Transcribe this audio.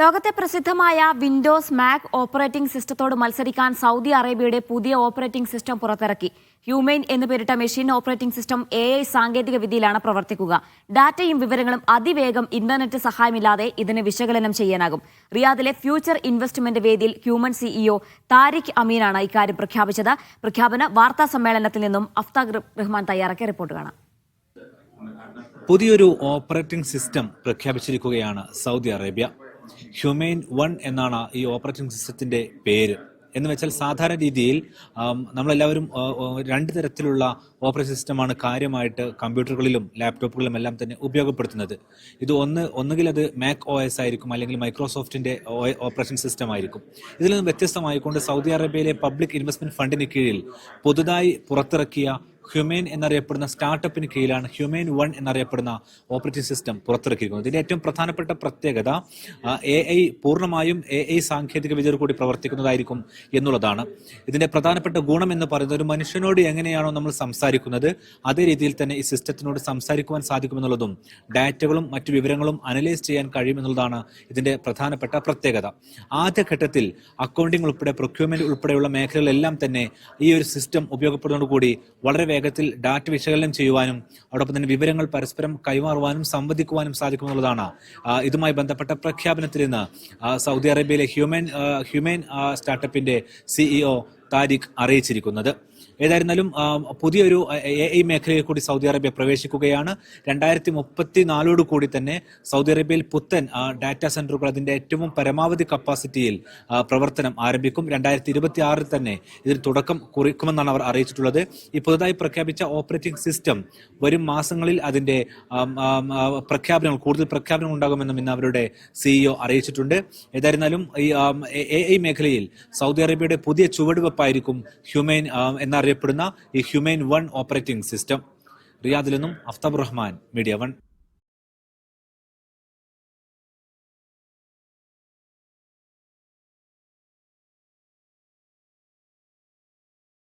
ലോകത്തെ പ്രസിദ്ധമായ Windows Mac operating സിസ്റ്റത്തോട് മത്സരിക്കാൻ സൗദി അറേബ്യയുടെ പുതിയ ഓപ്പറേറ്റിംഗ് സിസ്റ്റം പുറത്തിറക്കി. ഹ്യൂമെയിൻ എന്ന് പേരിട്ട machine operating system A I സാങ്കേതിക വിദ്യയിലാണ് പ്രവർത്തിക്കുക. ഡാറ്റയും വിവരങ്ങളും അതിവേഗം ഇന്റർനെറ്റ് സഹായമില്ലാതെ ഇതിന് വിശകലനം ചെയ്യാനാകും. റിയാദിലെ ഫ്യൂച്ചർ ഇൻവെസ്റ്റ്മെന്റ് വേദിയിൽ ഹ്യൂമൻ സിഇഒ താരിഖ് അമീനാണ് ഇക്കാര്യം പ്രഖ്യാപിച്ചത്. പ്രഖ്യാപന വാർത്താ സമ്മേളനത്തിൽ നിന്നും അഫ്താഖ് റഹ്മാൻ തയ്യാറാക്കിയ റിപ്പോർട്ട് കാണാം. പുതിയൊരു ഓപ്പറേറ്റിംഗ് സിസ്റ്റം പ്രഖ്യാപിച്ചിരിക്കുകയാണ് സൗദി അറേബ്യ. ഹ്യൂമെയിൻ വൺ എന്നാണ് ഈ ഓപ്പറേറ്റിംഗ് സിസ്റ്റത്തിന്റെ പേര്. എന്ന് വെച്ചാൽ സാധാരണ രീതിയിൽ നമ്മളെല്ലാവരും രണ്ട് തരത്തിലുള്ള ഓപ്പറേറ്റിംഗ് സിസ്റ്റമാണ് കാര്യമായിട്ട് കമ്പ്യൂട്ടറുകളിലും ലാപ്ടോപ്പുകളിലും എല്ലാം തന്നെ ഉപയോഗപ്പെടുത്തുന്നത്. ഇത് ഒന്ന് ഒന്നുകിൽ അത് മാക് ഒ എസ് ആയിരിക്കും അല്ലെങ്കിൽ മൈക്രോസോഫ്റ്റിന്റെ ഓപ്പറേഷൻ സിസ്റ്റം ആയിരിക്കും. ഇതിൽ നിന്ന് വ്യത്യസ്തമായിക്കൊണ്ട് സൗദി അറേബ്യയിലെ പബ്ലിക് ഇൻവെസ്റ്റ്മെന്റ് ഫണ്ടിന് കീഴിൽ പുതുതായി പുറത്തിറക്കിയ ഹ്യൂമെയിൻ എന്നറിയപ്പെടുന്ന സ്റ്റാർട്ടപ്പിന് കീഴിലാണ് ഹ്യൂമെയിൻ വൺ എന്നറിയപ്പെടുന്ന ഓപ്പറേറ്റിംഗ് സിസ്റ്റം പുറത്തിറക്കിയിരിക്കുന്നത്. ഇതിന്റെ ഏറ്റവും പ്രധാനപ്പെട്ട പ്രത്യേകത എ ഐ പൂർണമായും എ ഐ സാങ്കേതിക വിദ്യ കൂടി പ്രവർത്തിക്കുന്നതായിരിക്കും എന്നുള്ളതാണ്. ഇതിന്റെ പ്രധാനപ്പെട്ട ഗുണം എന്ന് പറയുന്നത് ഒരു മനുഷ്യനോട് എങ്ങനെയാണോ നമ്മൾ സംസാരിക്കുന്നത് അതേ രീതിയിൽ തന്നെ ഈ സിസ്റ്റത്തിനോട് സംസാരിക്കുവാൻ സാധിക്കുമെന്നുള്ളതും ഡാറ്റകളും മറ്റു വിവരങ്ങളും അനലൈസ് ചെയ്യാൻ കഴിയുമെന്നുള്ളതാണ് ഇതിന്റെ പ്രധാനപ്പെട്ട പ്രത്യേകത. ആദ്യഘട്ടത്തിൽ അക്കൗണ്ടിംഗ് ഉൾപ്പെടെ പ്രൊക്യൂർമെന്റ് ഉൾപ്പെടെയുള്ള മേഖലകളെല്ലാം തന്നെ ഈ ഒരു സിസ്റ്റം ഉപയോഗപ്പെടുന്നതോടുകൂടി വളരെ വേഗത്തിൽ ഡാറ്റ വിശകലനം ചെയ്യുവാനും അതോടൊപ്പം തന്നെ വിവരങ്ങൾ പരസ്പരം കൈമാറുവാനും സംവദിക്കുവാനും സാധിക്കുമെന്നുള്ളതാണ്. ഇതുമായി ബന്ധപ്പെട്ട പ്രഖ്യാപനത്തിൽ നിന്ന് സൗദി അറേബ്യയിലെ ഹ്യൂമൻ ഹ്യൂമൻ സ്റ്റാർട്ടപ്പിന്റെ സിഇഒ താരിഖ് അറിയിച്ചിരിക്കുന്നത്. ഏതായിരുന്നാലും പുതിയൊരു എ ഐ മേഖലയിൽ കൂടി സൗദി അറേബ്യ പ്രവേശിക്കുകയാണ്. രണ്ടായിരത്തി മുപ്പത്തി നാലോട് കൂടി തന്നെ സൗദി അറേബ്യയിൽ പുത്തൻ ഡാറ്റ സെന്ററുകൾ അതിന്റെ ഏറ്റവും പരമാവധി കപ്പാസിറ്റിയിൽ പ്രവർത്തനം ആരംഭിക്കും. രണ്ടായിരത്തി ഇരുപത്തി ആറിൽ തന്നെ ഇതിന് തുടക്കം കുറിക്കുമെന്നാണ് അവർ അറിയിച്ചിട്ടുള്ളത്. ഈ പുതുതായി പ്രഖ്യാപിച്ച ഓപ്പറേറ്റിംഗ് സിസ്റ്റം വരും മാസങ്ങളിൽ അതിന്റെ പ്രഖ്യാപനങ്ങൾ കൂടുതൽ പ്രഖ്യാപനങ്ങൾ ഉണ്ടാകുമെന്നും ഇന്ന് അവരുടെ സിഇഒ അറിയിച്ചിട്ടുണ്ട്. ഏതായിരുന്നാലും ഈ എ ഐ മേഖലയിൽ സൗദി അറേബ്യയുടെ പുതിയ ചുവടുവെപ്പായിരിക്കും ഹ്യൂമൻ ഹ്യൂമൈൻ എന്നറിയപ്പെടുന്ന ഈ ഹ്യൂമൻ വൺ ഓപ്പറേറ്റിംഗ് സിസ്റ്റം റിയാദിൽ നിന്നും അഫ്താബ് റഹ്മാൻ മീഡിയ വൺ.